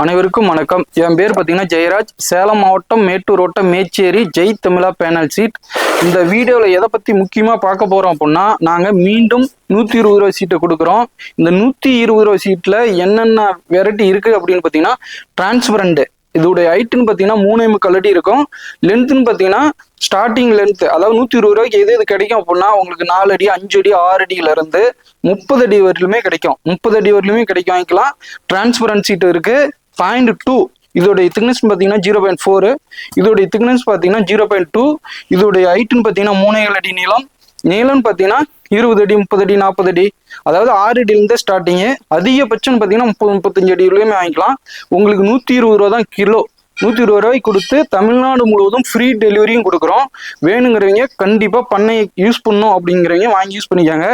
அனைவருக்கும் வணக்கம். என் பேர் பார்த்தீங்கன்னா ஜெயராஜ். சேலம் மாவட்டம் மேட்டூர் ரோட்டம் மேச்சேரி ஜெய் தமிழா பேனல் சீட். இந்த வீடியோவில் எதை பற்றி முக்கியமாக பார்க்க போகிறோம் அப்படின்னா நாங்கள் மீண்டும் நூற்றி இருபது ரூபா சீட்டை கொடுக்குறோம். இந்த நூற்றி இருபது ரூபா சீட்டில் என்னென்ன வெரைட்டி இருக்குது அப்படின்னு பார்த்தீங்கன்னா டிரான்ஸ்பரண்ட்டு இதோடைய ஹைட்டுன்னு பார்த்தீங்கன்னா மூணே முக்கால் அடி இருக்கும். லென்த்துன்னு பார்த்தீங்கன்னா ஸ்டார்டிங் லென்த் அதாவது நூற்றி இருபது ரூபாய்க்கு எது எது கிடைக்கும் அப்படின்னா உங்களுக்கு நாலு அடி அஞ்சு அடி ஆறு அடியிலேருந்து முப்பது அடி வரையிலுமே கிடைக்கும். முப்பது அடி வரையிலுமே கிடைக்கும். வாங்கிக்கலாம். டிரான்ஸ்பரண்ட் சீட்டு இருக்குது பாயிண்ட் டூ இதோடைய திக்னஸ் பார்த்தீங்கன்னா ஜீரோ பாயிண்ட் ஃபோரு இதோடைய திக்னஸ் பார்த்தீங்கன்னா ஜீரோ பாயிண்ட் டூ இதோடைய ஹைட்டுன்னு பார்த்தீங்கன்னா மூணு அடி நீளம். நீளம்னு பார்த்தீங்கன்னா இருபது அடி முப்பது அடி நாற்பது அடி. அதாவது ஆறு அடியிலேருந்து ஸ்டார்டிங்கு அதிகபட்சம்னு பார்த்தீங்கன்னா முப்பது முப்பத்தஞ்சு அடியிலையுமே வாங்கிக்கலாம். உங்களுக்கு நூற்றி இருபது ரூபா தான் கிலோ. நூற்றி இருபது ரூபாய்க்கு கொடுத்து தமிழ்நாடு முழுவதும் ஃப்ரீ டெலிவரியும் கொடுக்குறோம். வேணுங்கிறவங்க கண்டிப்பாக பண்ணை யூஸ் பண்ணும் அப்படிங்கிறவங்க வாங்கி யூஸ் பண்ணிக்காங்க.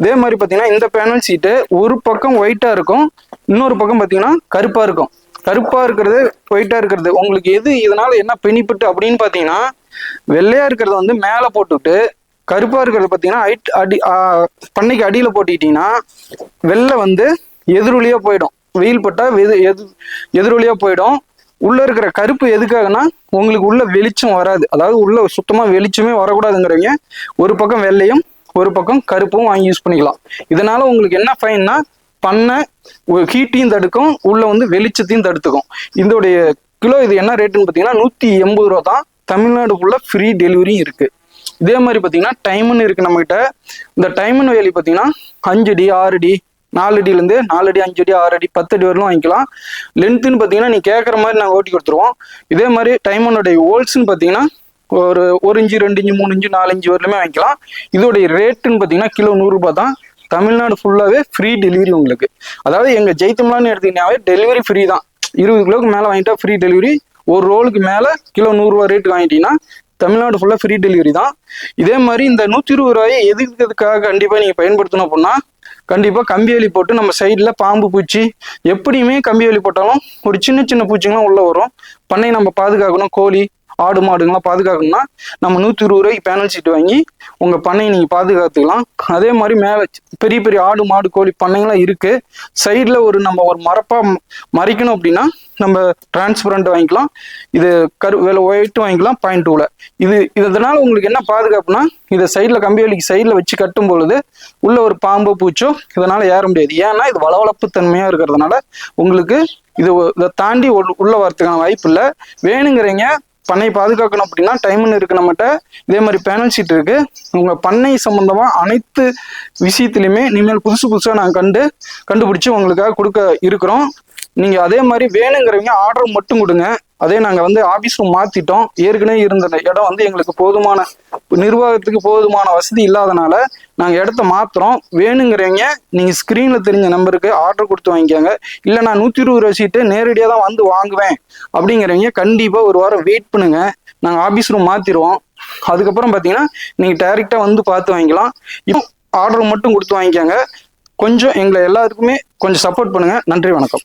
இதே மாதிரி பார்த்தீங்கன்னா இந்த பேனல் சீட்டு ஒரு பக்கம் ஒயிட்டாக இருக்கும் இன்னொரு பக்கம் பார்த்தீங்கன்னா கருப்பாக இருக்கும். கருப்பாக இருக்கிறது ஒயிட்டாக இருக்கிறது. உங்களுக்கு எது இதனால என்ன பெனிஃபிட் அப்படின்னு பார்த்தீங்கன்னா வெள்ளையாக இருக்கிறத வந்து மேலே போட்டுவிட்டு கருப்பாக இருக்கிறது பார்த்தீங்கன்னா ஹைட் அடி பண்ணைக்கு அடியில் போட்டுக்கிட்டிங்கன்னா வெள்ளை வந்து எதிரொலியா போயிடும். வெயில் பட்டால் எது எது எதிரொலியாக போயிடும். உள்ள இருக்கிற கருப்பு எதுக்காகனா உங்களுக்கு உள்ள வெளிச்சம் வராது. அதாவது உள்ள சுத்தமா வெளிச்சமே வரக்கூடாதுங்கிறவங்க ஒரு பக்கம் வெள்ளையும் ஒரு பக்கம் கருப்பும் வாங்கி யூஸ் பண்ணிக்கலாம். இதனால உங்களுக்கு என்ன ஃபைன்னா பண்ண ஹீட்டையும் தடுக்கும் உள்ள வந்து வெளிச்சத்தையும் தடுத்துக்கும். இதோடைய கிலோ இது என்ன ரேட்டுன்னு பார்த்தீங்கன்னா நூற்றி எண்பது ரூபா தான் தமிழ்நாடு ஃபுல்லாக ஃப்ரீ டெலிவரியும் இருக்கு. இதே மாதிரி பார்த்தீங்கன்னா டைமுன்னு இருக்கு நம்மகிட்ட. இந்த டைமன் வேலி பார்த்தீங்கன்னா அஞ்சு அடி ஆறு அடி நாலு அடியிலேருந்து நாலு அடி அஞ்சு அடி ஆறு அடி பத்து அடி வரலும் வாங்கிக்கலாம். லென்த்துன்னு பார்த்தீங்கன்னா நீ கேட்குற மாதிரி நாங்கள் ஓட்டி கொடுத்துருவோம். இதே மாதிரி டைமனுடைய ஹோல்ஸ்னு பார்த்தீங்கன்னா ஒரு ஒரு இன்ச்சு ரெண்டு இன்ச்சு மூணு இன்ச்சு நாலு இன்ச்சு வரலுமே வாங்கிக்கலாம். இதோடைய ரேட்டுன்னு பார்த்தீங்கன்னா கிலோ நூறுரூபா தான். தமிழ்நாடு ஃபுல்லாகவே ஃப்ரீ டெலிவரி உங்களுக்கு. அதாவது எங்கள் ஜெயித்தம்லான்னு எடுத்தீங்கன்னாவே டெலிவரி ஃப்ரீ தான். இருபது கிலோவுக்கு மேலே வாங்கிட்டா ஃப்ரீ டெலிவரி ஒரு ரோலுக்கு மேலே கிலோ நூறுரூவா ரேட்டுக்கு வாங்கிட்டீங்கன்னா தமிழ்நாடு ஃபுல்லாக ஃப்ரீ டெலிவரி தான். இதே மாதிரி இந்த நூற்றி இருபது ரூபாயை எதுக்கிறதுக்காக கண்டிப்பாக நீங்கள் பயன்படுத்தணும் அப்படின்னா கண்டிப்பாக கம்பி வேலி போட்டு நம்ம சைடில் பாம்பு பூச்சி எப்படியுமே கம்பி வேலி போட்டாலும் ஒரு சின்ன சின்ன பூச்சிங்களாம் உள்ளே வரும். பண்ணை நம்ம பாதுகாக்கணும். கோழி ஆடு மாடுங்களாம் பாதுகாக்கணும்னா நம்ம நூற்றி இருபது ரூபாய்க்கு பேனல் சீட்டு வாங்கி உங்கள் பண்ணையை நீங்கள் பாதுகாத்துக்கலாம். அதே மாதிரி மேலே பெரிய பெரிய ஆடு மாடு கோழி பண்ணைங்களாம் இருக்குது சைடில் ஒரு நம்ம ஒரு மரப்பாக மறைக்கணும் அப்படின்னா நம்ம டிரான்ஸ்பரண்ட் வாங்கிக்கலாம். இது கரு வேலை ஒயிட் வாங்கிக்கலாம் பாயிண்ட் டூவில் இது இதனால் உங்களுக்கு என்ன பாதுகாப்புனா இதை சைடில் கம்பி வேலிக்கு சைடில் வச்சு கட்டும் பொழுது உள்ள ஒரு பாம்போ பூச்சோ இதனால் ஏற முடியாது. ஏன்னா இது வளவளப்பு தன்மையாக இருக்கிறதுனால உங்களுக்கு இது இதை தாண்டி உள்ள- வரத்துக்கான வரதுக்கான வாய்ப்பு இல்லை. வேணுங்கிறீங்க பண்ணை பாதுகாக்கணும் அப்படின்னா டைம்னு இருக்கு நம்மகிட்ட. இதே மாதிரி பேனல் ஷீட் இருக்கு. உங்க பண்ணை சம்பந்தமா அனைத்து விஷயத்திலுமே இனிமேல் புதுசு புதுசாக நாங்கள் கண்டு கண்டுபிடிச்சு உங்களுக்காக கொடுக்க இருக்கிறோம். நீங்க அதே மாதிரி வேணுங்கிறவங்க ஆர்டர் மட்டும் கொடுங்க. அதே நாங்கள் வந்து ஆஃபீஸ் ரூம் மாத்திட்டோம். ஏற்கனவே இருந்த இடம் வந்து எங்களுக்கு போதுமான நிர்வாகத்துக்கு போதுமான வசதி இல்லாதனால நாங்கள் இடத்த மாத்துறோம். வேணுங்கிறவங்க நீங்கள் ஸ்க்ரீனில் தெரிஞ்ச நம்பருக்கு ஆர்டர் கொடுத்து வாங்கிக்கோங்க. இல்லை நான் நூற்றி இருபது ரூபா சீட்டு நேரடியாக தான் வந்து வாங்குவேன். அப்படிங்கிறவங்க கண்டிப்பாக ஒரு வாரம் வெயிட் பண்ணுங்க. நாங்கள் ஆஃபீஸ் ரூம் மாற்றிடுவோம் அதுக்கப்புறம் பாத்தீங்கன்னா நீங்கள் டைரக்டா வந்து பார்த்து வாங்கிக்கலாம். இப்போ ஆர்டர் மட்டும் கொடுத்து வாங்கிக்கோங்க. கொஞ்சம் எங்களை எல்லாத்துக்குமே கொஞ்சம் சப்போர்ட் பண்ணுங்க. நன்றி வணக்கம்.